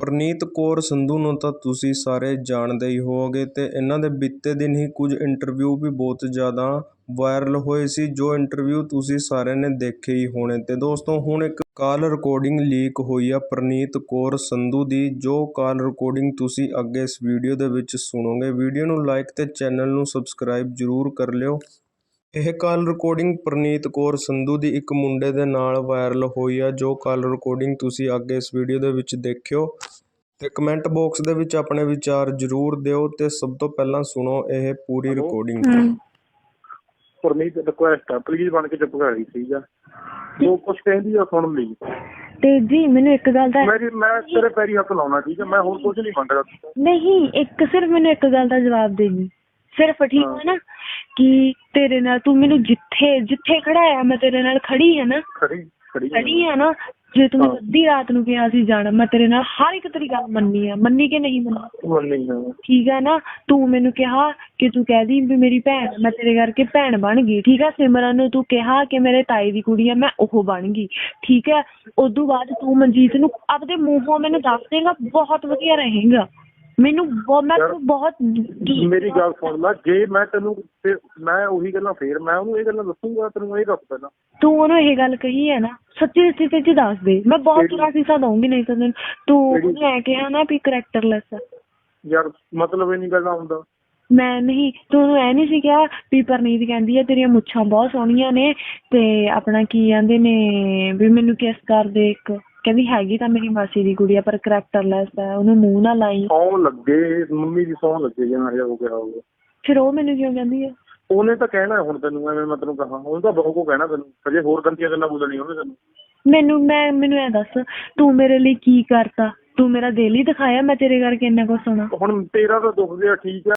ਪ੍ਰਨੀਤ ਕੌਰ ਸੰਧੂ ਨੂੰ ਤਾਂ ਤੁਸੀਂ ਸਾਰੇ ਜਾਣਦੇ ਹੀ ਹੋਵੋਗੇ ਅਤੇ ਇਹਨਾਂ ਦੇ ਬੀਤੇ ਦਿਨ ਹੀ ਕੁਝ ਇੰਟਰਵਿਊ ਵੀ ਬਹੁਤ ਜ਼ਿਆਦਾ ਵਾਇਰਲ ਹੋਏ ਸੀ, ਜੋ ਇੰਟਰਵਿਊ ਤੁਸੀਂ ਸਾਰਿਆਂ ਨੇ ਦੇਖੇ ਹੀ ਹੋਣੇ ਤੇ ਦੋਸਤੋ ਹੁਣ ਇੱਕ ਕਾਲ ਰਿਕਾਰਡਿੰਗ ਲੀਕ ਹੋਈ ਆ ਪ੍ਰਨੀਤ ਕੌਰ ਸੰਧੂ ਦੀ, ਜੋ ਕਾਲ ਰਿਕਾਰਡਿੰਗ ਤੁਸੀਂ ਅੱਗੇ ਇਸ ਵੀਡੀਓ ਦੇ ਵਿੱਚ ਸੁਣੋਗੇ। ਵੀਡੀਓ ਨੂੰ ਲਾਈਕ ਤੇ ਚੈਨਲ ਨੂੰ ਸਬਸਕ੍ਰਾਈਬ ਜ਼ਰੂਰ ਕਰ ਲਿਓ। ਇਹ ਕਾਲ ਰਿਕਾਰਡਿੰਗ ਪ੍ਰਨੀਤ ਕੌਰ ਸੰਧੂ ਦੀ ਇੱਕ ਮੁੰਡੇ ਦੇ ਨਾਲ ਵਾਇਰਲ ਹੋਈ ਆ ਜੋ ਕਾਲ ਰਿਕਾਰਡਿੰਗ ਤੁਸੀਂ ਅੱਗੇ ਇਸ ਵੀਡੀਓ ਦੇ ਵਿੱਚ ਦੇਖਿਓ। ਤੇ ਕਮੈਂਟ ਬਾਕਸ ਦੇ ਵਿੱਚ ਆਪਣੇ ਵਿਚਾਰ ਜ਼ਰੂਰ ਦਿਓ ਤੇ ਸਭ ਤੋਂ ਪਹਿਲਾਂ ਸੁਣੋ ਇਹ ਪੂਰੀ ਰਿਕਾਰਡਿੰਗ ਹਮ, ਪਰਮੀਤ ਰਿਕੁਐਸਟ ਆ ਪਲੀਜ਼ ਬਣ ਕੇ ਚੁੱਪ ਕਰ ਗਈ ਠੀਕ ਆ ਜੋ ਕੁਝ ਕਹਿੰਦੀ ਆ ਸੁਣ ਲਈ। ਤੇ ਜੀ ਮੈਨੂੰ ਇੱਕ ਗੱਲ ਦਾ ਮੇਰੀ ਮੈਂ ਤੇਰੇ ਪੈਰੀ ਹੱਥ ਲਾਉਣਾ ਠੀਕ ਆ? ਮੈਂ ਹੋਰ ਕੁਝ ਨਹੀਂ ਮੰਗਦਾ। ਨਹੀਂ ਇੱਕ ਸਿਰਫ ਮੈਨੂੰ ਇੱਕ ਗੱਲ ਦਾ ਜਵਾਬ ਦੇ ਦੀ ਸਿਰਫ ਠੀਕ ਹੈ। ਨਾ? ਕਿ ਤੇਰੇ ਨਾਲ ਤੂੰ ਮੈਨੂੰ ਜਿੱਥੇ ਜਿੱਥੇ ਖੜਾ ਆ ਮੈਂ ਤੇਰੇ ਨਾਲ ਖੜੀ ਹੈ ਨਾ। ਖੜੀ ਖੜੀ ਹੈ ਨਾ ਜੇ ਤੂੰ ਮੈਨੂੰ ਹਾਂ। ਅੱਧੀ ਰਾਤ ਨੂੰ ਕਿਹਾ ਸੀ ਜਾਣਾ ਮੈਂ ਤੇਰੇ ਨਾਲ ਹਰ ਇੱਕ ਤੇਰੀ ਗੱਲ ਮੰਨੀ ਆ ਮੰਨੀ ਕਿ ਨਹੀਂ ਮੰਨੀ? ਠੀਕ ਆ ਨਾ ਤੂੰ ਮੈਨੂੰ ਕਿਹਾ ਕਿ ਤੂੰ ਕਹਿਦੀ ਵੀ ਮੇਰੀ ਭੈਣ ਮੈਂ ਤੇਰੇ ਕਰਕੇ ਭੈਣ ਬਣ ਗਈ ਠੀਕ ਆ? ਸਿਮਰਨ ਨੂੰ ਤੂੰ ਕਿਹਾ ਕਿ ਮੇਰੇ ਤਾਈ ਦੀ ਕੁੜੀ ਆ ਮੈਂ ਉਹ ਬਣ ਗਈ। ਠੀਕ ਹੈ ਉਦੋਂ ਬਾਅਦ ਤੂੰ ਮਨਜੀਤ ਨੂੰ ਆਪਦੇ ਮੂੰਹੋਂ ਮੈਨੂੰ ਦੱਸ ਦੇਗਾ ਬਹੁਤ ਵਧੀਆ ਰਹੇਗਾ। ਮੈਨੂੰ ਬਹੁਤ ਮੈਂ ਯਾਰ, ਬਹੁਤ ਮੇਰੀ ਗੱਲ ਸੁਣ ਲੈ ਜੇ ਮੈਂ ਤੈਨੂੰ ਮੈਂ ਉਹੀ ਗੱਲਾਂ ਫੇਰ ਮੈਂ ਉਹਨੂੰ ਇਹ ਗੱਲਾਂ ਦੱਸੂਗਾ ਤੈਨੂੰ ਇਹ ਦੱਸ ਪਹਿਲਾਂ। ਤੂੰ ਉਹਨੂੰ ਇਹ ਗੱਲ ਕਹੀ ਹੈ ਨਾ ਸੱਚੀ ਸੱਚੀ ਤੇ ਦੱਸ ਦੇ। ਮੈਂ ਬਹੁਤ ਕਿਹੜੀ? ਸੀਸਾ ਦਊਂਗੀ ਨਹੀਂ ਤਾਂ ਤੈਨੂੰ। ਤੂੰ ਕਿਹੜੀ? ਉਹਨੂੰ ਐ ਕਿਹਾ ਨਾ ਵੀ ਕਰੈਕਟਰਲੈਸ ਯਾਰ ਮਤਲਬ ਇਹ ਨਹੀਂ ਗੱਲਾਂ ਹੁੰਦਾ। ਮੈਂ ਨਹੀਂ ਤੂੰ ਉਹਨੂੰ ਐ ਨਹੀਂ ਸੀ ਕਿਹਾ ਵੀ ਪਰਨੀਤ ਕਹਿੰਦੀ ਆ ਤੇਰੀਆਂ ਮੁੱਛਾਂ ਬਹੁਤ ਸੋਹਣੀਆਂ ਨੇ ਤੇ ਆਪਣਾ ਕੀ ਕਹਿੰਦੇ ਨੇ ਵੀ ਮੈਨੂੰ ਕਿਸ ਕਰ ਦੇ ਇੱਕ ਕਹਿੰਦੀ ਹੈਗੀ ਤਾਂ ਮੇਰੀ ਮਾਸੀ ਦੀ ਕੁੜੀ ਆ ਪਰ ਕਰੈਕਟਰਲੈਸ ਹੈ ਉਹਨੂੰ ਮੂੰਹ ਨਾ ਲਾਈ। ਸੌਂ ਲੱਗੇ ਮੰਮੀ ਦੀ ਸੌਂ ਲੱਗੇ ਜਾਂ ਇਹ ਹੋ ਗਿਆ। ਹੋਊਗਾ ਫਿਰ ਉਹ ਮੈਨੂੰ ਕਿਉਂ ਕਹਿੰਦੀ ਆ? ਉਹਨੇ ਤਾਂ ਕਹਿਣਾ ਹੁਣ ਤੈਨੂੰ ਐਵੇਂ ਮੈਂ ਤੈਨੂੰ ਕਹਾਂ। ਉਹਨੇ ਤਾਂ ਬਹੁ ਕੋ ਕਹਿਣਾ ਤੈਨੂੰ। ਅਜੇ ਹੋਰ ਗੰਦੀਆਂ ਗੱਲਾਂ ਬੋਲਣੀਆਂ ਉਹਨੇ ਤੈਨੂੰ। ਮੈਨੂੰ ਮੈਂ ਮੈਨੂੰ ਐ ਦੱਸ ਤੂੰ ਮੇਰੇ ਲਈ ਕੀ ਕਰਤਾ? ਤੂੰ ਮੇਰਾ ਦਿਲ ਹੀ ਦਿਖਾਇਆ ਮੈਂ ਤੇਰੇ ਕਰਕੇ ਇੰਨਾ ਕੁਝ ਸੁਣਾ ਹੁਣ ਤੇਰਾ ਤਾਂ ਦੁੱਖ ਗਿਆ ਠੀਕ ਆ।